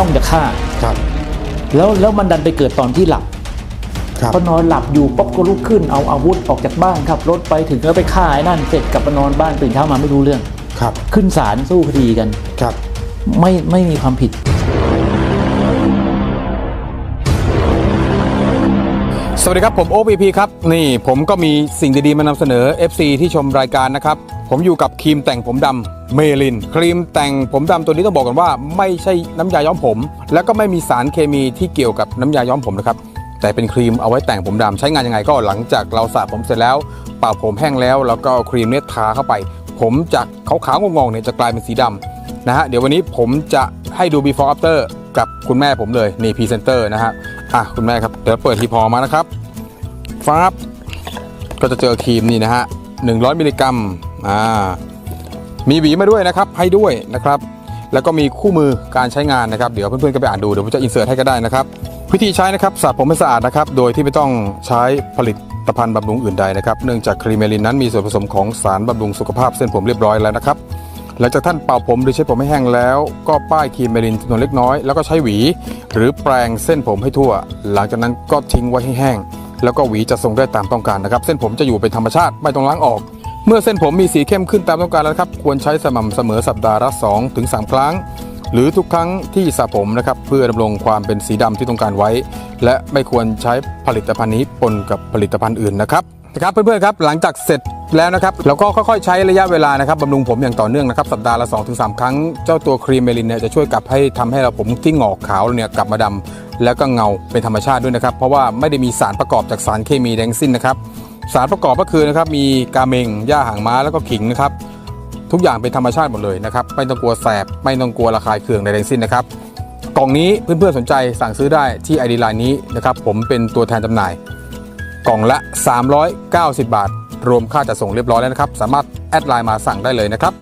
จ้องจะฆ่า ครับ แล้วแล้วมันดันไปเกิดตอนที่หลับครับพอนอนหลับอยู่ป๊บก็ลุกขึ้นเอาอาวุธออกจากบ้านขับรถไปถึงแล้วไปฆ่าไอ้นั่นเสร็จกลับมานอนบ้านตื่นเช้ามาไม่รู้เรื่อง ครับขึ้นศาลสู้คดีกัน ครับ ไม่ไม่มีความผิด สวัสดีครับผมโอ p ีครับ นี่ผมก็มีสิ่งดีๆมานำเสนอ FC ที่ชมรายการนะครับ ผมอยู่กับครีมแต่งผมดำ เมลิน ครีมแต่งผมดำตัวนี้ต้องบอกกันว่า ไม่ใช่น้ำยาย้อมผม แล้วก็ไม่มีสารเคมีที่เกี่ยวกับน้ำยาย้อมผมนะครับแต่เป็นครีมเอาไว้แต่งผมดำใช้งานยังไงก็หลังจากเราสระผมเสร็จแล้วเป่าผมแห้งแล้ว แล้วก็ครีมเนี่ยทาเข้าไป ผมจากขาวๆงงๆเนี่ยจะกลายเป็นสีดำนะฮะเดี๋ยววันนี้ผมจะให้ดู before after กับคุณแม่ผมเลยนี่พรีเซนเตอร์นะฮะอะคุณแม่ครับเดี๋ยวเปิดทีพอมานะครับฟ้าบก็จะเจอครีมนี่นะฮะ100 มิลลิกรัมอ่า มีหวีมาด้วยนะครับให้ด้วยนะครับ แล้วก็มีคู่มือการใช้งานนะครับ เดี๋ยวเพื่อนๆก็ไปอ่านดูเดี๋ยวผมจะอินเสิร์ตให้ก็ได้นะครับ วิธีใช้นะครับสระผมให้สะอาดนะครับ โดยที่ไม่ต้องใช้ผลิตภัณฑ์บำรุงอื่นใดนะครับ เนื่องจากครีมเมลินนั้นมีส่วนผสมของสารบำรุงสุขภาพเส้นผมเรียบร้อยแล้วนะครับ หลังจากท่านเป่าผมหรือใช้ผมให้แห้งแล้ว ก็ป้ายครีมเมลินจำนวนเล็กน้อย แล้วก็ใช้หวี หรือแปรงเส้นผมให้ทั่ว หลังจากนั้นก็ทิ้งไว้ให้แห้ง แล้วก็หวีจะทรงได้ตามต้องการนะครับ เส้นผมจะอยู่เป็นธรรมชาติไม่ต้องล้างออก เมื่อเส้นผมมีสีเข้มขึ้นตามต้องการแล้วครับ ควรใช้สม่ำเสมอสัปดาห์ละ2ถึง3ครั้ง หรือทุกครั้งที่สระผมนะครับเพื่อดำรงความเป็นสีดำที่ต้องการไว้ และไม่ควรใช้ผลิตภัณฑ์นี้ปนกับผลิตภัณฑ์อื่นนะครับนะครับเพื่อนๆครับหลังจากเสร็จแล้วนะครับเราก็ค่อยๆใช้ระยะเวลานะครับบำรุงผมอย่างต่อเนื่องนะครับสัปดาห์ละ 2-3 ครั้งเจ้าตัวครีมเมลินเนี่ยจะช่วยกลับให้ทำให้เราผมที่งอกขาวเนี่ยกลับมาดำแล้วก็เงาเป็นธรรมชาติด้วยนะครับ เพราะว่าไม่ได้มีสารประกอบจากสารเคมีแดงสิ้นนะครับ สารประกอบก็คือนะครับมีกาเมงหญ้าหางม้าแล้วก็ขิงนะครับ ทุกอย่างเป็นธรรมชาติหมดเลยนะครับไม่ต้องกลัวแสบไม่ต้องกลัวระคายเคืองใดทั้งสิ้นนะครับกล่องนี้เพื่อนๆสนใจสั่งซื้อได้ที่ไอดีไลน์นี้นะครับผมเป็นตัวแทนจำหน่าย กล่องละ 390 บาท รวมค่าจัดส่งเรียบร้อยแล้วนะครับ สามารถแอดไลน์มาสั่งได้เลยนะครับ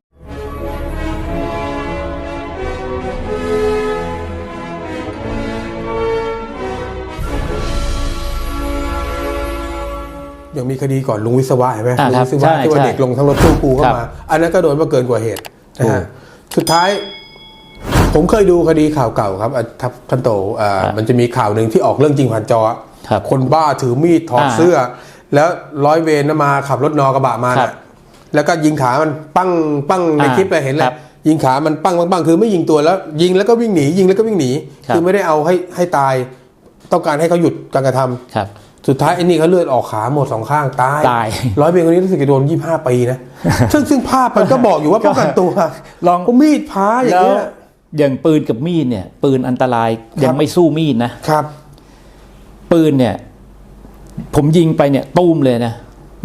มีคดีก่อนลุงวิศวะเห็นไหมอ่าลุงครับวิศวะใช่ที่ว่าใช่เด็กลงทั้งรถตู้กูเข้าครับมา อันนั้นก็โดนมาเกินกว่าเหตุนะถูฮะกสุดท้ายผมเคยดูคดีข่าวเก่าครับอะทับท่านโตอ่าครับมันจะมีข่าวหนึ่งที่ออกเรื่องจริงผ่านจอครับคนบ้าถือมีดถอดอ่าเสื้อ แล้วร้อยเวรนะมาขับรถนอกระบะมาครัน่ะบแล้วก็ยิงขามันปั้งปั้งในอ่าคลิปเลยเห็นเลคยรับยิงขามันปั้งปั้งปั้งคือไม่ยิงตัวแล้ว ยิงแล้วก็วิ่งหนี ยิงแล้วก็วิ่งหนีครับคือไม่ได้เอาให้ให้ตาย ต้องการให้เขาหยุดการกระทำครับ สุดท้ายไอ้นี่เขาเลือดออกขาหมดสองข้างตายตายร้อยเวรคนนี้รู้สึกจะโดนยี่ห้าปีนะซึ่งซึ่งภาพมันก็บอกอยู่ว่าป้องกันตัวลองก็มีดพ้าอย่างแล้วเงี้ยอย่างปืนกับมีดเนี่ย ปืนอันตรายครับยังไม่สู้มีดนะครับ ปืนเนี่ย ผมยิงไปเนี่ยตุ้มเลยนะ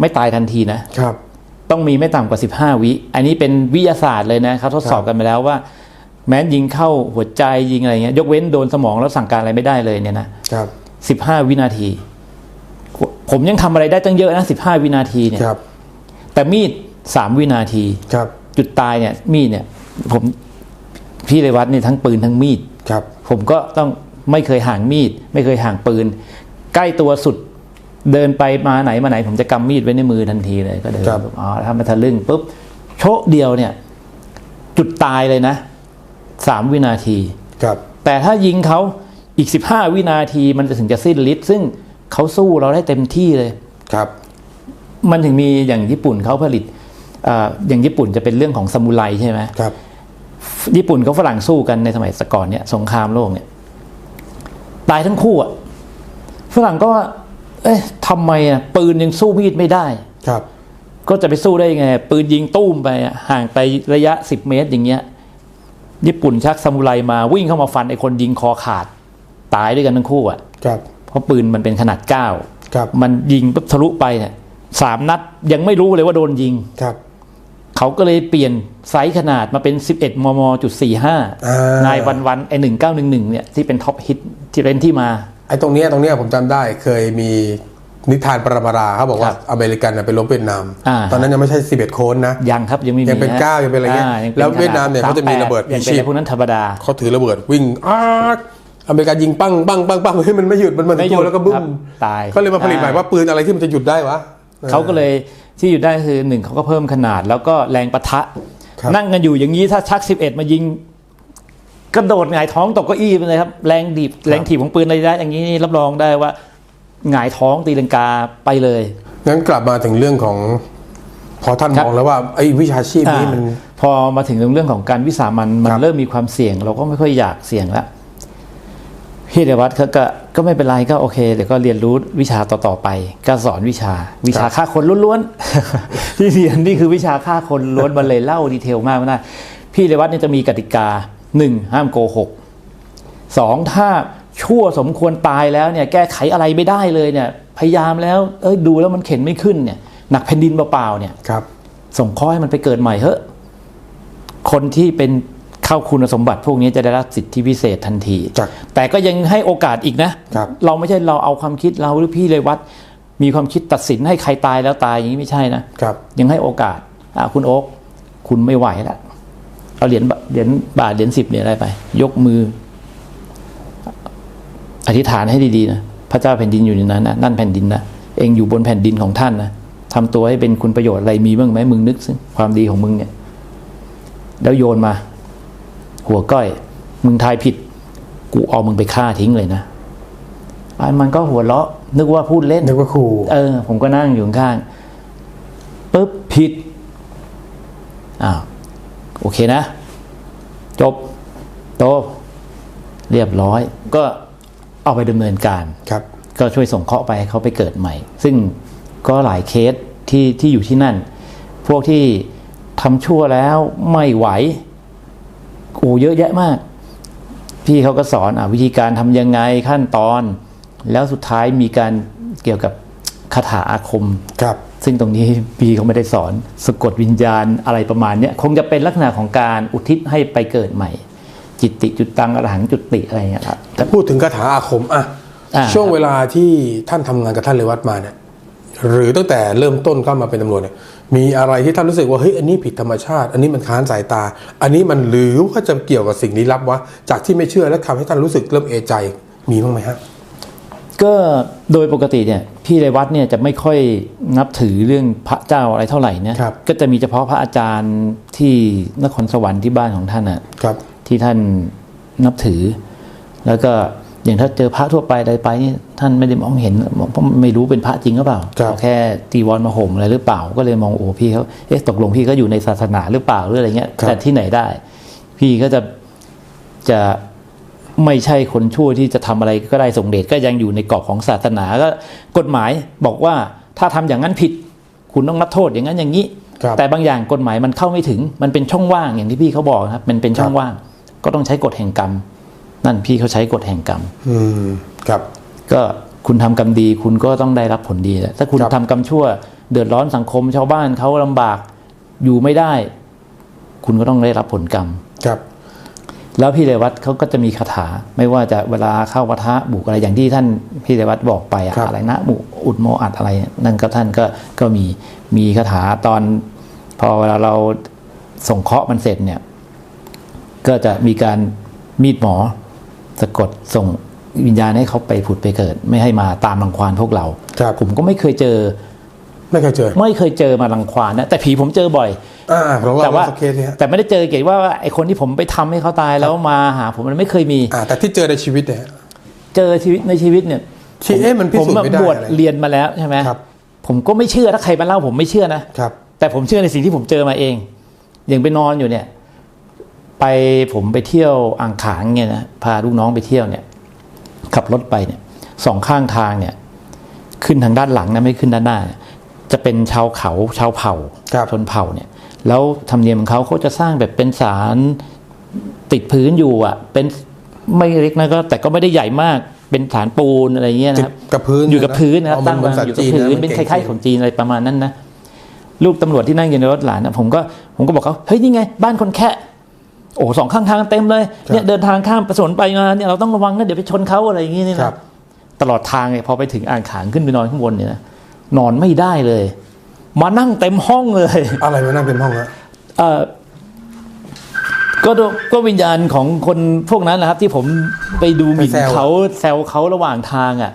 ไม่ตายทันทีนะครับ ต้องมีไม่ต่ำกว่า15วิ อันนี้เป็นวิทยาศาสตร์เลยนะเขาทดสอบกันมาแล้วว่า แม้ยิงเข้าหัวใจยิงอะไรเงี้ย ยกเว้นโดนสมองแล้วสั่งการอะไรไม่ได้เลยเนี่ยนะครับ15วินาที ผมยังทำอะไรได้ตั้งเยอะนะ15วินาทีเนี่ยครับ แต่มีด3วินาทีครับ จุดตายเนี่ย มีดเนี่ย ผมพี่เรวัตเนี่ยทั้งปืนทั้งมีดครับ ผมก็ต้องไม่เคยห่างมีด ไม่เคยห่างปืน ใกล้ตัวสุดเดินไปมาไหนมาไหน ผมจะกำมีดไว้ในมือทันทีเลยก็เดินครับอ๋อถ้ามาทะลึ่งปุ๊บโชะเดียวเนี่ย จุดตายเลยนะสามวินาทีครับ แต่ถ้ายิงเขาอีกสิบห้าวินาทีมันจะถึงจะสิ้นฤทธิ์ซึ่ง เขาสู้เราได้เต็มที่เลยครับ มันถึงมีอย่างญี่ปุ่นเขาผลิตอ่าอย่างญี่ปุ่นจะเป็นเรื่องของซามูไรใช่ไหมครับ ญี่ปุ่นเขาฝรั่งสู้กันในสมัยสก่อนเนี่ยสงครามโลกเนี่ยตายทั้งคู่อะฝรั่งก็ว่าเอ๊ะทำไมอะปืนยังสู้มีดไม่ได้ครับ ก็จะไปสู้ได้ยังไง ปืนยิงตุ้มไปอะห่างไประยะสิบเมตรอย่างเงี้ย ญี่ปุ่นชักซามูไรมาวิ่งเข้ามาฟันไอ้คนยิงคอขาด ตายด้วยกันทั้งคู่อะครับเพ ราะปืนมันเป็นขนาดเก้าครับมันยิงปุ๊บทะลุไปเนี่ยสามนัดยังไม่รู้เลยว่าโดนยิงครับเขาก็เลยเปลี่ยนไซส์ขนาดมาเป็น 11 มมจุดอ่า45นายวันวันไอ1911 เนี่ยที่เป็นท็อปฮิตที่เป็นที่มา ไอ้ตรงเนี้ยตรงเนี้ยผมจำได้เคยมีนิทานปรมาราเขาบอกว่าครับอเมริกันน่ะไปลบเวียดนามอ่าตอนนั้นยังไม่ใช่ 11 โคนนะ ยังครับ ยังไม่มียังเป็นฮะเก้ายังเป็นอะไรเงี้ยาป็แล้วเวียดนามเนี่ยเขาจะมีระเบิดยังมีชีเป็นพพวกนั้นธรรมดาเขาถือระเบิดวิ่งอาร์ก อเมริกันยิงปังปังปังปังเฮ้ยมันไม่หยุดมันมาถึไม่งหยุตัวดแล้วก็บึ้ครัมบตายก็เลยมาผลิตใหม่ว่าปืนอะไรที่มันจะหยุดได้วะ เขาก็เลยที่อยู่ได้คือหนึ่งเขาก็เพิ่มขนาด แล้วก็แรงปะทะ ครับ นั่งกันอยู่อย่างนี้ถ้าชัก 11 มายิงกระโดดหงายท้องตกเก้าอี้ไปเลยครับ แรงดีบแรงถีบของปืนระยะอย่างนี้นี่รับรองได้ว่าหงายท้องตีลังกาไปเลย งั้นกลับมาถึงเรื่องของ พอท่านครับมองแล้วว่าไอ้วิชาชีพนี้มัน อ่าพอมาถึงเรื่องของการวิสามันมันครับเริ่มมีความเสี่ยง เราก็ไม่ค่อยอยากเสี่ยงละ พี่เดวัตเขาก็ก็ไม่เป็นไรก็โอเคเดี๋ยวก็เรียนรู้วิชาต่อๆไป ก็สอนวิชาวิชาฆ่าคนล้วนๆที่เรียนนี่คือวิชาฆ่าคนล้วนมันเลยเล่าดีเทลมากไม่ได้พี่เดวัตเนี่ยจะมีกติกาหนึ่งห้ามโกหกสองถ้าชั่วสมควรตายแล้วเนี่ยแก้ไขอะไรไม่ได้เลยเนี่ย พยายามแล้วเอ้ยดูแล้วมันเข็นไม่ขึ้นเนี่ย หนักแผ่นดินเปล่าๆเนี่ยครับ ส่งข้อให้มันไปเกิดใหม่เถอะคนที่เป็น เข้าคุณสมบัติพวกนี้จะได้รับสิทธิพิเศษทันทีจากแต่ก็ยังให้โอกาสอีกนะครับเราไม่ใช่เราเอาความคิดเราหรือพี่เลยวัด มีความคิดตัดสินให้ใครตายแล้วตายอย่างนี้ไม่ใช่นะครับยังให้โอกาสอะคุณโอ๊คคุณไม่ไหวแล้วเอาเหรียญบาเหรียญบาทเหรียญสิบเหรียญอะไรไป ยกมือ อธิษฐานให้ดีๆนะพระเจ้าแผ่นดินอยู่ในนั้นนะนั่นแผ่นดินนะเองอยู่บนแผ่นดินของท่านนะทำตัวให้เป็นคุณประโยชน์อะไรมีบ้างไหมมึงนึกสิความดีของมึงเนี่ย แล้วโยนมา หัวก้อย มึงทายผิด กูเอามึงไปฆ่าทิ้งเลยนะอันมันก็หัวเราะ นึกว่าพูดเล่น นึกว่าครูเออ ผมก็นั่งอยู่ข้างๆปุ๊บผิดอ้าวโอเคนะ จบโตเรียบร้อย ก็เอาไปดำเนินการครับ ก็ช่วยส่งเคราะห์ไปให้เขาไปเกิดใหม่ ซึ่งก็หลายเคสที่ที่อยู่ที่นั่น พวกที่ทำชั่วแล้วไม่ไหวโอ้เยอะแยะมาก พี่เขาก็สอนอะวิธีการทำยังไงขั้นตอน แล้วสุดท้ายมีการเกี่ยวกับคาถาอาคมครับ ซึ่งตรงนี้พี่เขาไม่ได้สอนสะกดวิญญาณอะไรประมาณเนี้ยคงจะเป็นลักษณะของการอุทิศให้ไปเกิดใหม่ จิตติจุดตังอรหังจุติอะไรเงี้ยครับแต่พูดถึงคาถาอาคมอะอ่าช่วงเวลาที่ท่านทำงานกับท่านเลวัตมาเนี่ย หรือตั้งแต่เริ่มต้นเข้ามาเป็นตำรวจเนี่ยมีอะไรที่ท่านรู้สึกว่าเฮ้ยอันนี้ผิดธรรมชาติ อันนี้มันค้านสายตา อันนี้มันหรือว่าจะเกี่ยวกับสิ่งลี้ลับวะจากที่ไม่เชื่อแล้วทำให้ท่านรู้สึกเริ่มเอะใจมีบ้างไหมฮะก็โดยปกติเนี่ยพี่ในวัดเนี่ยจะไม่ค่อยนับถือเรื่องพระเจ้าอะไรเท่าไหร่เนี่ยครับก็จะมีเฉพาะพระอาจารย์ที่นครสวรรค์ที่บ้านของท่านน่ะครับที่ท่านนับถือ แล้วก็ อย่างถ้าเจอพระทั่วไปใดไปนี่ท่านไม่ได้มองเห็นเพราะไม่รู้เป็นพระจริงหรือเปล่าครับเอาแค่ตีวรมาห่มอะไรหรือเปล่าก็เลยมองโอ้พี่เขาเอ๊ะตกลงพี่ก็อยู่ในศาสนาหรือเปล่าหรืออะไรเงี้ยครับแต่ที่ไหนได้ พี่ก็จะจะไม่ใช่คนชั่วที่จะทำอะไรก็ได้ส่งเดชก็ยังอยู่ในกรอบของศาสนาก็กฎหมายบอกว่าถ้าทำอย่างนั้นผิด คุณต้องรับโทษอย่างนั้นอย่างนี้ครับแต่บางอย่างกฎหมายมันเข้าไม่ถึง มันเป็นช่องว่างอย่างที่พี่เขาบอกครับ มันเป็นช่องว่าง ก็ต้องใช้กฎแห่งกรรม นั่นพี่เขาใช้กฎแห่งกรรมอืมครับ ก็คุณทำกรรมดีคุณก็ต้องได้รับผลดีแหละถ้าคุณครับทำกรรมชั่ว เดือดร้อนสังคมชาวบ้านเขาลำบากอยู่ไม่ได้ คุณก็ต้องได้รับผลกรรมครับ แล้วพี่เรวัตเขาก็จะมีคาถา ไม่ว่าจะเวลาเข้าวัฏะบุกอะไรอย่างที่ท่านพี่เรวัตบอกไปอะครับอะไรนะบุอุดโมอัดอะไร นั่นก็ท่านก็ก็มีมีคาถาตอน พอเวลาเราส่งเคราะห์มันเสร็จเนี่ย ก็จะมีการมีดหมอ สะกดส่งวิญญาณให้เขาไปผุดไปเกิด ไม่ให้มาตามรังควานพวกเราครับผมก็ไม่เคยเจอ ไม่เคยเจอ ไม่เคยเจอมารังควานนะแต่ผีผมเจอบ่อยอ่าลองแต่เล่าว่าสักเคสนี้ฮะแต่ไม่ได้เจอเกี่ยวว่าไอคนที่ผมไปทำให้เขาตายแล้วมาหาผมมันไม่เคยมีอ่าแต่ที่เจอในชีวิตเนี่ยฮะเจอชีวิตในชีวิตเนี่ยที่เอ๊ะมันพิผมสูจน์แบบไม่ได้บวชอะไรเรียนมาแล้วใช่ไหมครับ ผมก็ไม่เชื่อถ้าใครมาเล่าผมไม่เชื่อนะครับ แต่ผมเชื่อในสิ่งที่ผมเจอมาเอง อย่างไปนอนอยู่เนี่ย ไปผมไปเที่ยวอ่างขางเนี่ยนะพาลูกน้องไปเที่ยวเนี่ย ขับรถไปเนี่ยสองข้างทางเนี่ย ขึ้นทางด้านหลังนะไม่ขึ้นด้านหน้าเนี่ยจะเป็นชาวเขาชาวเผ่าครับชนเผ่าเนี่ย แล้วธรรมเนียมของเขาเขาจะสร้างแบบเป็นศาลติดพื้นอยู่อะ เป็นไม่เล็กนะก็ แต่ก็ไม่ได้ใหญ่มากเป็นฐานปูนอะไรเงี้ยตินะดครับกับพื้นอยู่กับพื้นนะครับเอามัตั้งเหมือวานงสัตอยู่ว์กับจีนพื้นนะเป็นคก่งล้ายๆของจีนอะไรประมาณนั้นนะลูกตำรวจที่นั่งอยู่ในรถหลานนะผมก็ผมก็บอกเขาเฮ้ยนี่ไง บ้านคนแค่ โอ้สองข้างทางเต็มเลยเนี่ยเดินทางข้ามประสนไปมาเนี่ยเราต้องระวังนะเดี๋ยวไปชนเขาอะไรอย่างงี้นี่ครันะบตลอดทางเนี่ยพอไปถึงอ่างขางขึ้นไปนอนข้างบนเนี่ยนะนอนไม่ได้เลย มานั่งเต็มห้องเลย อะไรมานั่งเต็มห้องฮะเอ่อก็ดูก็วิญญาณของคนพวกนั้นนะครับ ที่ผมไปดูหมิ่นไปแซวเขาแซวเขาระหว่างทางอะ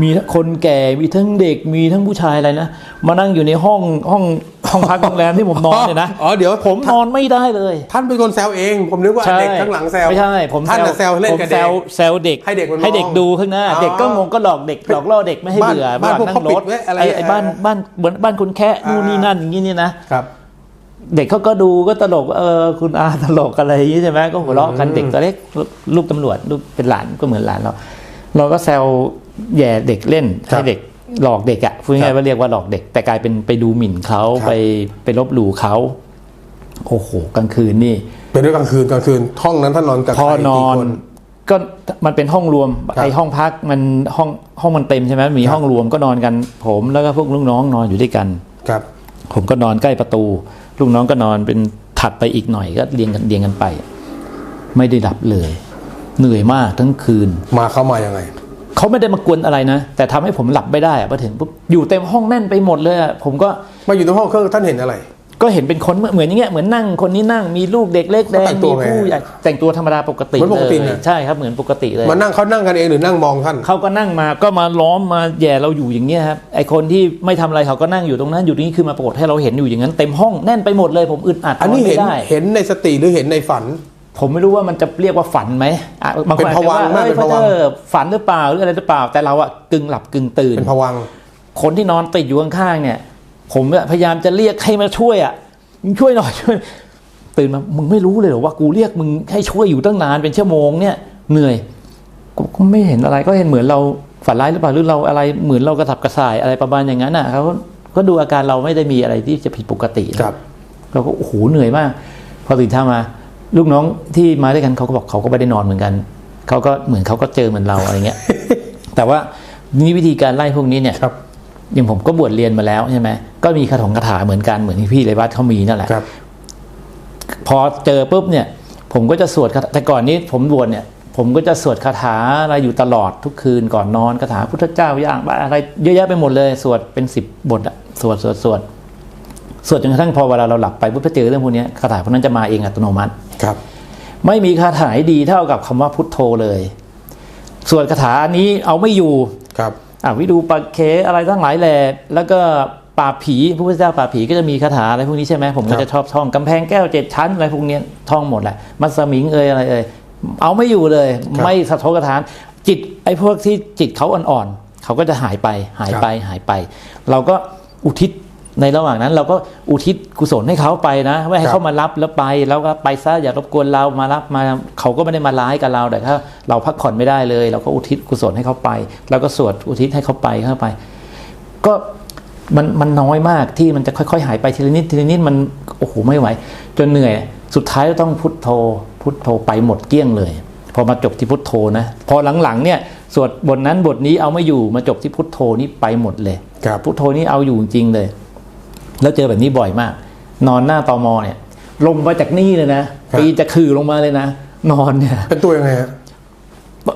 มีทั้งคนแก่มีทั้งเด็กมีทั้งผู้ชายอะไรนะมานั่งอยู่ในห้องห้อง ห้องพักโรงแรมที่ผมนอนเนี่ยนะอ๋อเดี๋ยวผมนอนไม่ได้เลย ท่านเป็นคนแซวเอง ผมนึกว่าเด็กข้างหลังแซวไม่ใช่ผมท่านน่ะแซวเล่นผมกับแซเด็กวแซวเด็กให้เด็กมันมองให้เด็กดูข้างหน้าอ๋อเด็กก็งงก็หลอกเด็กหลอกล่อเด็กไม่ให้บ้านเบื่อบ้านพวกนั่เขางรปิถดไว้อะไรไอ้ไอ้บ้านบ้านบ้านบ้านคุณแค่นู่นนี่นั่นอย่างนี้นี่นะครับเด็กเขาก็ดูก็ตลกเออคุณอาตลกอะไรอย่างนี้ใช่ไหมก็หัวเราะกันอืมเด็กตัวเล็กลูกตำรวจลูกเป็นหลานก็เหมือนหลานเรา เราก็แซวแย่เด็กเล่นให้เด็ก หลอกเด็กอะพูดง่ายๆว่าเรียกว่าหลอกเด็ก แต่กลายเป็นไปดูหมิ่นเขาไปไปลบหลู่เขาโอ้โหกลางคืนนี่เป็นด้วยกลางคืนกลางคืน ห้องนั้นท่านนอนกับพอใครนอกี่นคนก็มันเป็นห้องรวมครับไอห้องพักมันห้องห้องมันเต็มใช่ไหมมีครับห้องรวมก็นอนกัน ผมแล้วก็พวกลูกน้องนอนอยู่ด้วยกันครับ ผมก็นอนใกล้ประตู ลูกน้องก็นอนเป็นถัดไปอีกหน่อยก็เรียงกันเรียงกันไป ไม่ได้หลับเลย เหนื่อยมากทั้งคืน มาเข้ามายังไง เขาไม่ได้มากวนอะไรนะ แต่ทำให้ผมหลับไม่ได้อะพอถึงปุ๊บอยู่เต็มห้องแน่นไปหมดเลยอะผมก็มาอยู่ตรงห้องเครื่องท่านเห็นอะไร ก็เห็นเป็นคนเหมือนอย่างเงี้ยเหมือนนั่งคนนี้นั่งมีลูกเด็กเล็กแดงแต่งตัวมีไงผู้ใหญ่แต่งตัวธรรมดาปกติเหมือนปกติเลยนะใช่ครับเหมือนปกติเลยมานั่งเขานั่งกันเองหรือนั่งมองท่านเขาก็นั่งมาก็มาล้อมมาแย่เราอยู่อย่างเงี้ยครับไอคนที่ไม่ทำอะไรเขาก็นั่งอยู่ตรงนั้นอยู่ตรงนี้คือมาปรากฏให้เราเห็นอยู่อย่างนั้น เต็มห้องแน่นไปหมดเลยผมอึดอัดอันนี้นเห็นไม่ได้เห็นในสติหรือเห็นในฝัน ผมไม่รู้ว่ามันจะเรียกว่าฝันไหมอะบางคนอาจเป็นภจะวังค์ว่าไหมเอ้ยเป็นภวังค์เออฝันหรือเปล่าหรืออะไรหรือเปล่า แต่เราอะกึ่งหลับกึ่งตื่นเป็นผวังค์คนที่นอนติดอยู่ข้างๆเนี่ย ผมเนี่ยพยายามจะเรียกให้มาช่วยอะมึงช่วยหน่อยช่วยตื่นมามึงไม่รู้เลยเหรอว่ากูเรียกมึงให้ช่วยอยู่ตั้งนานเป็นชั่วโมงเนี่ยเหนื่อยกูก็ไม่เห็นอะไรก็เห็นเหมือนเราฝันร้ายหรือเปล่าหรือเราอะไรเหมือนเรากระสับกระส่ายอะไรประมาณอย่างนั้นอะเขาก็ดูอาการเราไม่ได้มีอะไรที่จะผิดปกติครับเราก็โอ้โหเหนื่อยมาก พอตื่นเช้ามา ลูกน้องที่มาด้วยกันเขาก็บอกเขาก็ไม่ได้นอนเหมือนกันเขาก็เหมือนเขาก็เจอเหมือนเราอะไรเงี้ย แต่ว่านี่วิธีการไล่พวกนี้เนี่ยครับอย่างผมก็บวชเรียนมาแล้วใช่ไหมก็มีคาถงคาถาเหมือนกันเหมือนที่พี่เลวัตเขามีนั่นแหละครับพอเจอปุ๊บเนี่ย ผมก็จะสวดคาถาแต่ก่อนนี้ผมบวชเนี่ย ผมก็จะสวดคาถาอะไรอยู่ตลอดทุกคืนก่อนนอนคาถาพุทธเจ้าอย่างอะไรเยอะแยะไปหมดเลย สวดเป็นสิบบทอะสวดสวดสวด สวดจนกระทั่งพอเวลาเราหลับไปปุ๊บถ้าเจอเรื่องพวกเนี้ยคาถาพวกนั้นจะมาเองอัตโนมัติครับ ไม่มีคาถาไหนดีเท่ากับคำว่าพุทโธเลย สวดคาถาอันนี้เอาไม่อยู่ครับอะวิดูปะเคอะไรทั้งหลายแหละแล้วก็ปราบผีพระพุทธเจ้าปราบผีก็จะมีคาถาอะไรพวกนี้ใช่ไหมผมครัก็บจะชอบท่องกำแพงแก้วเจ็ดชั้นอะไรพวกเนี้ยท่องหมดแหละมัสมิงเอ่ยอะไรเอ่ยเอาไม่อยู่เลย ไม่สะทกสะทาน จิตไอ้พวกที่จิตเขาอ่อนๆเขาก็จะหายไปหายไปหายไป เราก็อุทิศ ในระหว่างนั้นเราก็อุทิศกุศลให้เขาไปนะไม่ให้เขามารับแล้วไปแล้วก็ไปซะอย่ารบกวนเรามารับมาเขาก็ไม่ได้มาร้ายกับเราแต่ถ้า เราพักผ่อนไม่ได้เลย เราก็อุทิศกุศลให้เขาไป แล้วก็สวดอุทิศให้เขาไปเข้าไป ก็มันมันน้อยมากที่มันจะค่อยๆ หายไปทีละนิดทีละนิดมันโอ้โหไม่ไหว จนเหนื่อย สุดท้ายก็ต้องพุทโธ พุทโธไปหมดเกลี้ยงเลย พอมาจบที่พุทโธนะ พอหลังๆเนี่ยสวดบทนั้นบทนี้เอาไม่อยู่มาจบที่พุทโธนี่ไปหมดเลยครับพุทโธนี่เอาอยู่จริงเลย แล้วเจอแบบนี้บ่อยมาก นอนหน้าตอมอเนี่ย ลงมาจากนี่เลยนะครับปีนจะขื่อลงมาเลยนะ นอนเนี่ย เป็นตัวยังไงฮะ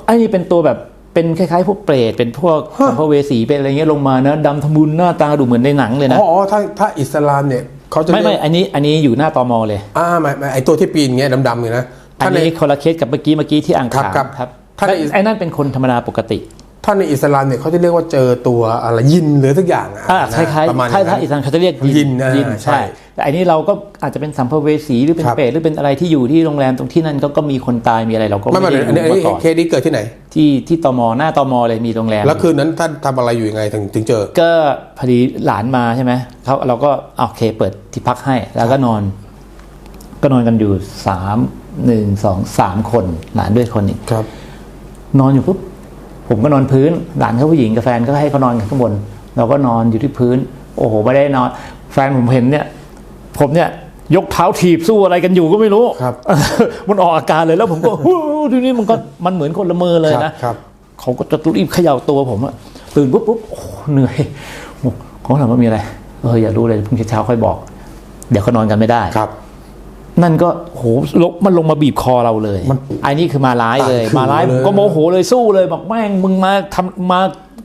ไอ้นี่เป็นตัวแบบเป็นคล้ายๆพวกเปรตเป็นพวกฮะสัมภเวสีเป็นอะไรเงี้ยลงมานะดำทะมุนหน้าตาดูเหมือนในหนังเลยนะอ๋ออ๋อถ้าถ้าอิสลามเนี่ยเขาจะไม่เรีไม่ยกอันนี้อันนี้อยู่หน้าตอมอเลยอ่าไม่ไม่ไอตัวที่ปีนเงี้ยดำๆเนี่ยนะอันท่านในนี้คนละเคสกับเมื่อกี้เมื่อกี้ที่อ่างขางครับครับท่านไอ้ไอ้นั่นเป็นคนธรรมดาปกติ ท่านในอิสลามเนี่ยเขาจะเรียกว่าเจอตัวอะไรยินหรือสักอย่างอะอ่านะคล้ายประมาณๆถ้าอย่างถ้านั้นอิสลามเขาจะเรียกยินอ่ายินใช่ใช่แต่อันนี้เราก็อาจจะเป็นสัมภเวสีหรือเป็นครับเปรตหรือเป็นอะไรที่อยู่ที่โรงแรมตรงที่นั่นก็ก็มีคนตายมีอะไรเราก็ไม่ไม่ไม่ได้อันนี้อันรู้นี้มาก่อนเคสนี้เกิดที่ไหน ที่ที่ตมหน้าตมเลยมีโรงแรมแล้วคืนนั้นท่านทำอะไรอยู่ยังไงถึงถึงเจอ ก็พอดีหลานมาใช่ไหมเขาเราก็โอเคเปิดที่พักให้แล้วก็นอน ก็นอนกันอยู่สามหนึ่งสองสามคนหลานด้วยคนอีกครับ นอนอยู่ปุ๊บ ผมก็นอนพื้นหลานเขาผู้หญิงกับแฟนก็ให้เขานอนกันข้างบน เราก็นอนอยู่ที่พื้น โอ้โหไม่ได้นอน แฟนผมเห็นเนี่ย ผมเนี่ยยกเท้าถีบสู้อะไรกันอยู่ก็ไม่รู้ครับ มันออกอาการเลยแล้วผมก็ฮู้ทีนี้มันก็มันเหมือนคนละเมอเลยครับนะครับเขาก็จะรีบเขย่าตัวผมอะตื่นปุ๊บปุ๊บโอ้โหเหนื่อยบอกเขาถามว่ามีอะไร เอออย่ารู้เลยพรุ่งนี้เช้าค่อยบอก เดี๋ยวเขานอนกันไม่ได้ครับ นั่นก็โหลงมันลงมาบีบคอเราเลยมันไอ้นี่คือมาร้ายเลยตายคือมาร้ายเลยผมก็โมโหเลยสู้เลยบอกแม่งมึงมาทำมา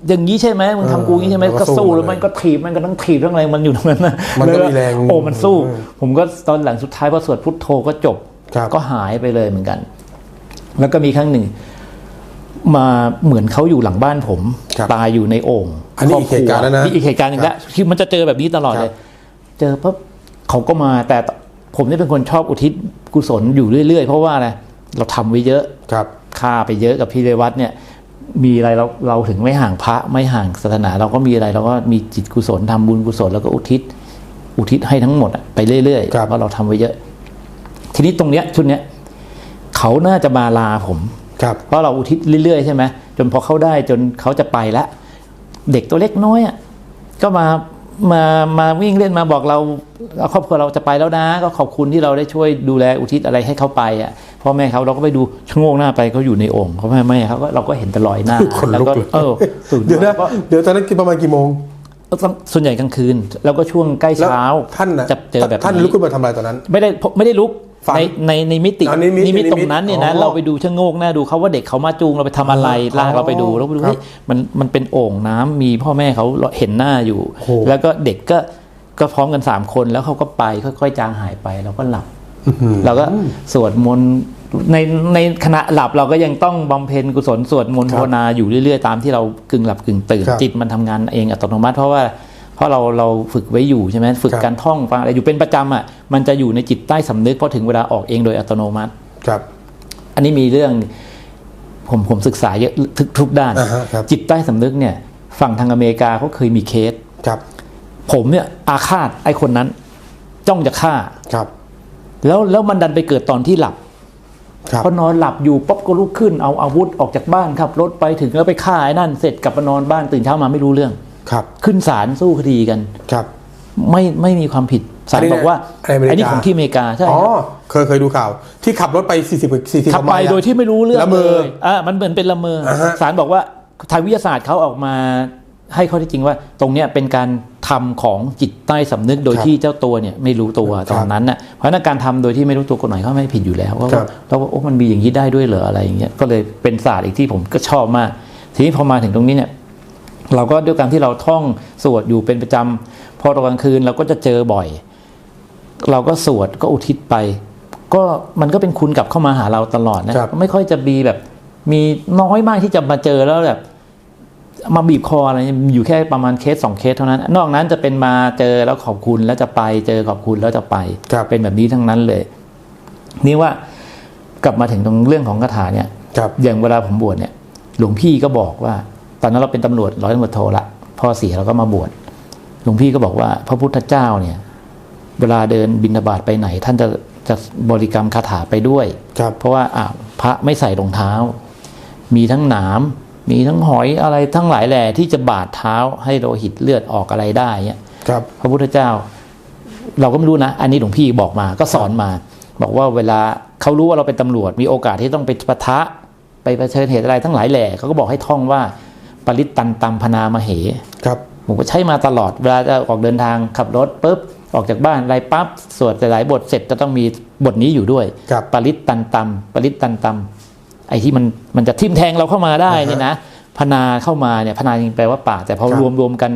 อย่างนี้ใช่ไหมมึงทำกูอย่างนี้ใช่ไหมเออก็สู้สู้แล้วเลยมันก็ถีบมันก็ต้องถีบทั้งอะไรมันอยู่ตรงนั้นนะมันก็เลยมีแรงโอ้มันสู้อืมผมก็ตอนหลังสุดท้ายพอสวดพุทโธก็จบครับก็หายไปเลยเหมือนกัน แล้วก็มีครั้งหนึ่ง มาเหมือนเขาอยู่หลังบ้านผมครับตายอยู่ในโอ่งอันนี้อีกเหตุการณ์แล้วนะนี่อีกเหตุการณ์หนึ่งละคือมันจะเจอแบบนี้ตลอดครับเลย เจอปั๊บเขาก็มาแต่ ผมเนี่ยเป็นคนชอบอุทิศกุศลอยู่เรื่อย ๆ เพราะว่าอะไรเราทำไว้เยอะครับค่าไปเยอะกับพี่เรวัตเนี่ย มีอะไรเราเราถึงไม่ห่างพระไม่ห่างศาสนา เราก็มีอะไรเราก็มีจิตกุศลทำบุญกุศลแล้วก็อุทิศ อุทิศให้ทั้งหมดอะไปเรื่อยๆครับเพราะเราทำไว้เยอะ ทีนี้ตรงเนี้ยชุดเนี้ยเขาน่าจะมาลาผมครับเพราะเราอุทิศเรื่อยๆใช่ไหมจนพอเขาได้จนเขาจะไปแล้วเด็กตัวเล็กน้อยอะก็มา มามาวิ่งเล่นมาบอกเราครอบครัวเราจะไปแล้วนะ ก็ขอบคุณที่เราได้ช่วยดูแลอุทิศอะไรให้เขาไปอะพ่อแม่เขาเราก็ไปดูชะโงงหน้าไปเขาอยู่ในโอ่งเขาไม่ไม่เขาก็เราก็เห็นแต่รอยหน้าขนแล้วลุกก็เลยเออตื่นเดี๋ยวนะก็เดี๋ยวตอนนั้นกินประมาณกี่โมงส่วนใหญ่กลางคืน แล้วก็ช่วงใกล้แล้วเช้าท่านนะจะเจอแบบท่านลุกขึ้นมาทำอะไรตอนนั้น ไม่ได้ไม่ได้ลุกฝัน ในในในมิติอ๋อนิมิตนิมิตนิมิตตรงนั้นเนี่ยนะอ๋อเราไปดูชะโงกหน้าดูเขาว่าเด็กเขามาจูงเราไปทำอะไรอ๋อลากเราไปดูแล้วไปดูครับเฮ้ยมันมันเป็นโอ่งน้ำมีพ่อแม่เขาเห็นหน้าอยู่โอ้โหแล้วก็เด็กก็ก็พร้อมกันสามคนแล้วเขาก็ไปค่อยๆจางหายไปเราก็หลับอื้อหือเราก็สวดมนต์ในในขณะหลับเราก็ยังต้องบำเพ็ญกุศลสวดมนต์ครัภาบวนาอยู่เรื่อยๆ ตามที่เรากึ่งหลับกึ่งตื่นครับจิตมันทำงานเองอัตโนมัติเพราะว่า เพราะเราเราฝึกไว้อยู่ใช่ไหมฝึกครับการท่องฟังอะไรอยู่เป็นประจำอะมันจะอยู่ในจิตใต้สำนึกพอถึงเวลาออกเองโดยอัตโนมัติครับ อันนี้มีเรื่องผมผมศึกษาเยอะทุกทุกด้านอ่าฮะครับจิตใต้สำนึกเนี่ยฝั่งทางอเมริกาเขาเคยมีเคสครับ ผมเนี่ยอาฆาตไอ้คนนั้น จ้องจะฆ่าครับ แล้วแล้วมันดันไปเกิดตอนที่หลับครับพอนอนหลับอยู่ป๊บก็ลุกขึ้นเอาอาวุธออกจากบ้านขับรถไปถึงแล้วไปฆ่าไอ้นั่นเสร็จกลับมานอนบ้านตื่นเช้ามาไม่รู้เรื่อง ครับ ขึ้นศาลสู้คดีกันครับ ไม่ไม่มีความผิดศาลอันนี้บอกว่าในอเมริกาไอ้นี่ของที่อเมริกาใช่อ๋อครับเคยเคยดูข่าว ที่ขับรถไป 40 40ขับไปมล์อะโดยที่ไม่รู้เรื่องละเมเลอยอ่ามันเหมือนเป็นละเมออาฮะศาลบอกว่าทางวิทยาศาสตร์เขาออกมาให้ข้อเที่จริงว่าตรงเนี้ยเป็นการทำของจิตใต้สำนึกโดยครับที่เจ้าตัวเนี่ยไม่รู้ตัวครับตอนนั้นน่ะเพราะฉะนั้นการทำโดยที่ไม่รู้ตัวกฎหมายเขาไม่ผิดอยู่แล้วก็ครับแล้วว่าโอ้มันมีอย่างนี้ได้ด้วยเหรออะไรอย่างเงี้ยก็เลยเป็นศาสตร์อีกที่ผมก็ชอบมาก ทีนี้พอมาถึงตรงนี้เนี่ย เราก็ด้วยการที่เราท่องสวดอยู่เป็นประจำพอตอนกลางคืนเราก็จะเจอบ่อย เราก็สวดก็อุทิศไป ก็มันก็เป็นคุณกลับเข้ามาหาเราตลอดนะครับไม่ค่อยจะมีแบบ มีน้อยมากที่จะมาเจอแล้วแบบมาบีบคออะไรอยู่แค่ประมาณเคสสองเคสเท่านั้น นอกนั้นจะเป็นมาเจอแล้วขอบคุณแล้วจะไปเจอขอบคุณแล้วจะไปครับเป็นแบบนี้ทั้งนั้นเลย นี่ว่ากลับมาถึงตรงเรื่องของคาถาเนี่ยครับอย่างเวลาผมบวชเนี่ย หลวงพี่ก็บอกว่า ตอนนั้นเราเป็นตำรวจร้อยตำรวจโทละพ่อเสียเราก็มาบวชหลวงพี่ก็บอกว่าพระพุทธเจ้าเนี่ย เวลาเดินบิณฑบาตไปไหน ท่านจะจะบริกรรมคาถาไปด้วยครับเพราะว่าอะพระไม่ใส่รองเท้า มีทั้งหนาม มีทั้งหอยอะไรทั้งหลายแหล่ที่จะบาดเท้าให้โลหิตเลือดออกอะไรได้เนี่ยครับ พระพุทธเจ้า เราก็ไม่รู้นะ อันนี้หลวงพี่บอกมาก็สอนมา บอกว่าเวลาเขารู้ว่าเราเป็นตำรวจ มีโอกาสที่ต้องไปปะทะ ไปเผชิญเหตุอะไรทั้งหลายแหล่เขาก็บอกให้ท่องว่า ปริตตันตัมพนามาเหครับผมก็ใช้มาตลอดเวลาจะออกเดินทางขับรถปุ๊บออกจากบ้านอะไรปั๊บสวดหลายๆบทเสร็จจะต้องมีบทนี้อยู่ด้วยครับปริตตันตัมปริตตันตัมไอ้ที่มันมันจะทิ่มแทงเราเข้ามาได้เนี่ยนะพนาเข้ามาเนี่ยพนาจริงแปลว่าป่า แต่พอครับรวมรวมกัน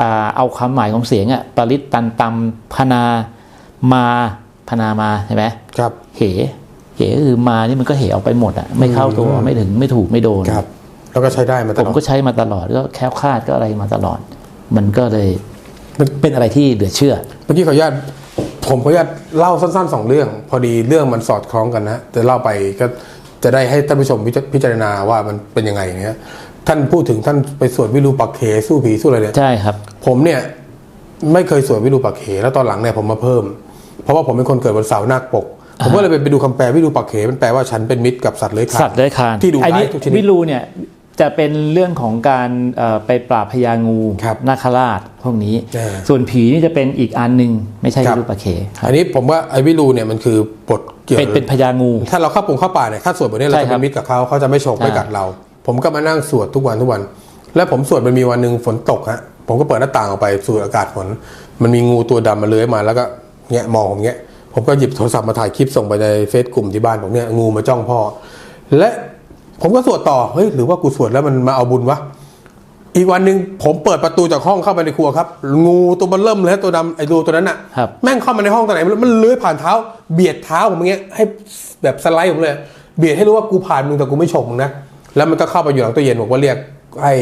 อ่าเอาความหมายของเสียงอะปริตตันตัมพนามาพนามาใช่ไหมครับ เหเหก็คือมานี่มันก็เหออกไปหมดอะไม่เข้าตัวอืมไม่ถึงไม่ถูกไม่โดนครับ แล้วก็ใช้ได้มาตผลมอดก็ใช้มาตลอดก็แคล้วคลาดก็อะไรมาตลอด มันก็เลยมันเป็นอะไรที่เหลือเชื่อเมื่อกี้ขออนุญาตผมขออนุญาตเล่าสั้นๆสองเรื่อง พอดีเรื่องมันสอดคล้องกันนะจะเล่าไปก็จะได้ให้ท่านผู้ชมพิจพิจารณาว่ามันเป็นยังไงอย่างเงี้ยท่านพูดถึงท่านไปสวดวิรูปักเขสู้ผีสู้อะไรเนี่ยใช่ครับ ผมเนี่ยไม่เคยสวดวิรูปักเขแล้วตอนหลังเนี่ยผมมาเพิ่ม เพราะว่าผมเป็นคนเกิดวันเสาร์นาคปกผมก็เลยไปไปดูคำแปลวิรูปักเขมันแปลว่าฉันเป็นมิตรกับสัตว์เลื้อยคลานสัตว์เลื้อยคลานที่ดุไอ้ร้านี่ยทุกชนิดวิรูเนี่ย จะเป็นเรื่องของการเอ่อไปปราบพญางูครับนาคราชพวกนี้เออส่วนผีนี่จะเป็นอีกอันหนึ่งไม่ใช่ครัวิบรูปะเคครับอันนี้ผมว่าไอ้วิรูเนี่ยมันคือบทเกี่ยวเป็นเป็นพญางู ถ้าเราเข้าปงเข้าป่าเนี่ยถ้าสวดแบบนี้เราใช่จะครัเป็บนมิตรกับเขาเขาจะไม่ฉกไม่อ่ากัดเรา ผมก็มานั่งสวดทุกวันทุกวัน แล้วผมสวดมันมีวันหนึ่งฝนตกฮะผมก็เปิดหน้าต่างออกไปสูดอากาศฝนมันมีงูตัวดำมาเลื้อยมาแล้วก็เงี้ยมองผมเงี้ยผมก็หยิบโทรศัพท์มาถ่ายคลิปส่งไปในเฟซกลุ่มที่บ้านผมเนี่ยงูมาจ้องพ่อและ ผมก็สวดต่อเฮ้ยหรือว่ากูสวดแล้วมันมาเอาบุญวะอีกวันหนึ่งผมเปิดประตูจากห้องเข้าไปในครัวครับ งูตัวมันเริ่มเลยตัวดำไอ้ตัวตัวนั้นน่ะครับแม่งเข้ามาในห้องตอนไหนไม่รู้มันเลื้อยผ่านเท้า เบียดเท้าผมอย่างเงี้ยให้แบบสไลด์ผมเลย เบียดให้รู้ว่ากูผ่านมึงแต่กูไม่ฉกมึงนะแล้วมันก็เข้าไปอยู่หลังตู้เย็นบอกว่าเรียกให้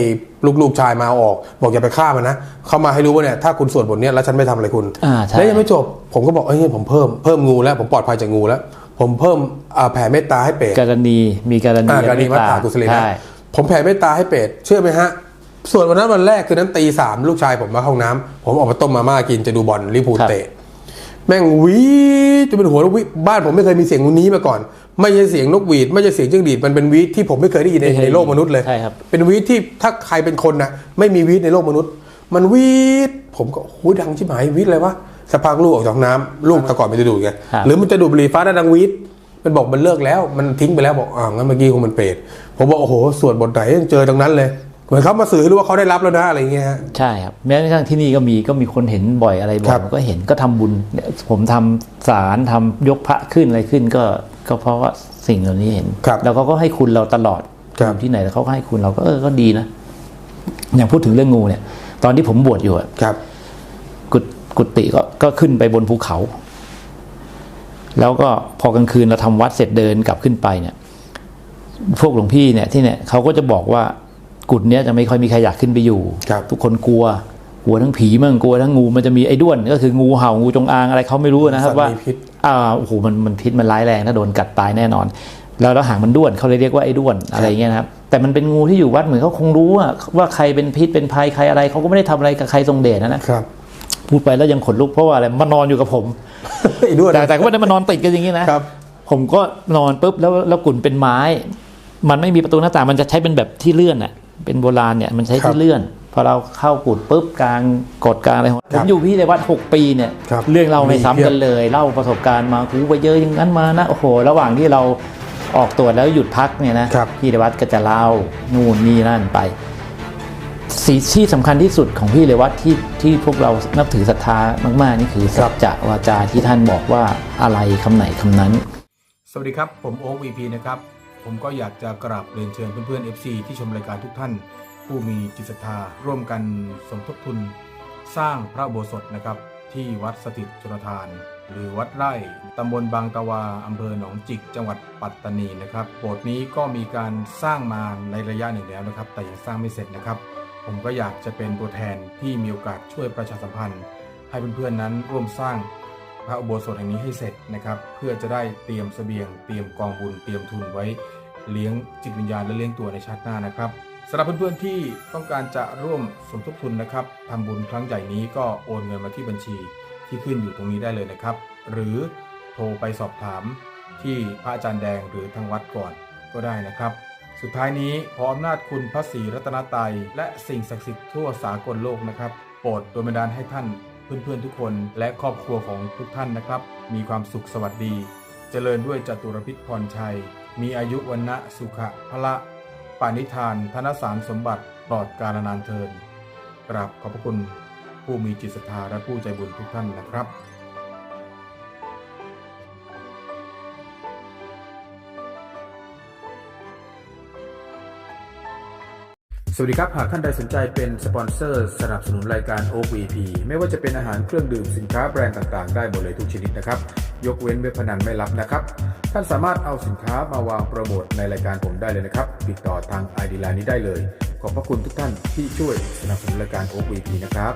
ลูกๆชายมาเอาออก บอกอย่าไปฆ่ามันนะเขามาให้รู้ว่าเนี่ยถ้าคุณสวดบทเนี้ยแล้วฉันไม่ทำอะไรคุณอ่าใช่แล้วยังไม่จบ ผมก็บอกเอ้ยผมเพิ่มเพิ่มงูแล้วผมปลอดภัยจากงูแล้ว ผมเพิ่มอ่าแผ่เมตตาให้เปรตการณีมีการณีอ่าการณีวัดป่ากุศลีนะใช่ผมแผ่เมตตาให้เป็ดเชื่อไหมฮะ ส่วนวันนั้นวันแรกคือนั้นตีสามลูกชายผมมาเข้าห้องน้ำผมออกมาต้มมาม่ากินจะดูบอลลิเวอร์พูลเตะ แม่งหวีดจะเป็นหัวแล้ววิบ้านผมไม่เคยมีเสียงนี้มาก่อน ไม่ใช่เสียงนกหวีด ไม่ใช่เสียงจิ้งหรีดมันเป็นวีดที่ผมไม่เคยได้ยินในในโลกมนุษย์เลยใช่ครับเป็นวีดที่ถ้าใครเป็นคนนะไม่มีวีดในโลกมนุษย์ มันวีดผมก็โอ้ยดังชิบหายวีดอะไรวะ สักพักลูกออกจากห้องน้ำลูกแต่ก่อนมันจะดูดไงครับหรือมันจะดูดบุหรี่ฟ้าได้ดังวีดมันบอกมันเลิกแล้ว มันทิ้งไปแล้วบอกอ่างั้นเมื่อกี้คงมันเปรตผมบอกโอ้โหสวดบทไหนยังเจอตรงนั้นเลยเหมือนเขามาสื่อให้รู้ว่าเขาได้รับแล้วนะอะไรเงี้ยฮะใช่ครับแม้กระทั่งที่นี่ก็มีก็มีคนเห็นบ่อยอะไรบ่อครัยบผมก็เห็นก็ทำบุญเนี่ยผมทำสารทำยกพระขึ้นอะไรขึ้นก็ก็เพราะว่าสิ่งเหล่านี้เห็นครับแล้วเขาก็ให้คุณเราตลอดครับอยู่ที่ไหนเขาก็ให้คุณเราก็เออก็ดีนะอย่างพูดถึงเรื่องงูเนี่ย ตอนที่ผมบวชอยู่อะครับ กุฏกุฏิก็ก็ขึ้นไปบนภูเขา แล้วก็พอกลางคืนเราทำวัดเสร็จเดินกลับขึ้นไปเนี่ย พวกหลวงพี่เนี่ยที่เนี่ยเขาก็จะบอกว่ากุฏเนี้ยจะไม่ค่อยมีใครอยากขึ้นไปอยู่ครับทุกคนกลัวกลัวทั้งผีมั่งกลัวทั้งงูมันจะมีไอ้ด้วน ก็คืองูเห่างูจงอางอะไรเขาไม่รู้นะครับสัตว์ว่ามีพิษอ่าโอ้โหมันมันพิษมันร้ายแรงถ้าโดนกัดตายแน่นอน แล้วแล้วหางมันด้วนเขาเลยเรียกว่าไอ้ด้วนอะไรอย่างเงี้ยนะครับแต่มันเป็นงูที่อยู่วัดเหมือนเขาคงรู้ว่าว่าใครเป็นพิษเป็นภัยใครอะไรเขาก็ไม่ได้ทำอะไรกับใครทรงเดชนะนะครับ พูดไปแล้วยังขนลุกเพราะว่าอะไรมานอนอยู่กับผมไอ้ด้วยแต่แต่ก็ไม่ได้มานอนติดกันอย่างนี้นะครับผมก็นอนปุ๊บแล้วแล้วกุ่นเป็นไม้ มันไม่มีประตูหน้าต่างมันจะใช้เป็นแบบที่เลื่อนอะเป็นโบราณเนี่ยมันใช้ครับที่เลื่อนพอเราเข้ากุ่นปุ๊บกลางกดกลางอะไรของคผรับมอยู่พี่ในวัดหกปีเนี่ยครับเรื่องเราไม่ซ้ำมีเพียบกันเลยเล่าประสบการณ์มาคูไปเยอะอย่างนั้นมานะโอ้โห ระหว่างที่เราออกตรวจแล้วหยุดพักเนี่ยนะครับพี่ในวัดก็จะเล่านู่นนี่นั่นไป สิ่งที่สำคัญที่สุดของพี่เลยวัดที่ที่พวกเรานับถือศรัทธามาก ๆ นี่คือสัจจะวาจาที่ท่านบอกว่าอะไรคำไหนคำนั้น สวัสดีครับ ผมโอ๊ควีพีนะครับ ผมก็อยากจะกราบเรียนเชิญเพื่อนๆ FC ที่ชมรายการทุกท่าน ผู้มีจิตศรัทธาร่วมกันสมทบทุน สร้างพระอุโบสถนะครับ ที่วัดสถิตชนทาน หรือวัดไร่ตำบลบางตะวาอำเภอหนองจิก จังหวัดปัตตานีนะครับโบสถ์นี้ก็มีการสร้างมาในระยะหนึ่งแล้วนะครับ แต่ยังสร้างไม่เสร็จนะครับ ผมก็อยากจะเป็นตัวแทนที่มีโอกาสช่วยประชาสัมพันธ์ ให้เพื่อนๆนั้นร่วมสร้างพระอุโบสถแห่งนี้ให้เสร็จนะครับ เพื่อจะได้เตรียมเสบียง เตรียมกองบุญเตรียมทุนไว้เลี้ยงจิตวิญญาณและเลี้ยงตัวในชาติหน้านะครับสำหรับเพื่อนๆที่ต้องการจะร่วมสมทบทุนนะครับทำบุญครั้งใหญ่นี้ก็โอนเงินมาที่บัญชีที่ขึ้นอยู่ตรงนี้ได้เลยนะครับ หรือโทรไปสอบถามที่พระอาจารย์แดงหรือทางวัดก่อนก็ได้นะครับ สุดท้ายนี้ขออำนาจคุณพระศรีรัตนตรัยและสิ่งศักดิ์สิทธิ์ทั่วสากลโลกนะครับ โปรดโดยบันดาลให้ท่านเพื่อนๆทุกคนและครอบครัวของทุกท่านนะครับ มีความสุขสวัสดี เจริญด้วยจตุรพิษพรชัย มีอายุวันนะสุขะพละปานิธานธนสารสมบัติปลอดกาลนานเทินกราบขอบพระคุณผู้มีจิตศรัทธาและผู้ใจบุญทุกท่านนะครับ สวัสดีครับ หากท่านใดสนใจเป็นสปอนเซอร์ สนับสนุนรายการ OVP ไม่ว่าจะเป็นอาหารเครื่องดื่มสินค้าแบรนด์ต่างๆ ได้หมดเลยทุกชนิดนะครับ ยกเว้นเว็บพนันไม่รับนะครับ ท่านสามารถเอาสินค้ามาวางโปรโมทในรายการผมได้เลยนะครับ ติดต่อทาง ID ไลน์นี้ได้เลย ขอบพระคุณทุกท่านที่ช่วยสนับสนุนรายการ OVP นะครับ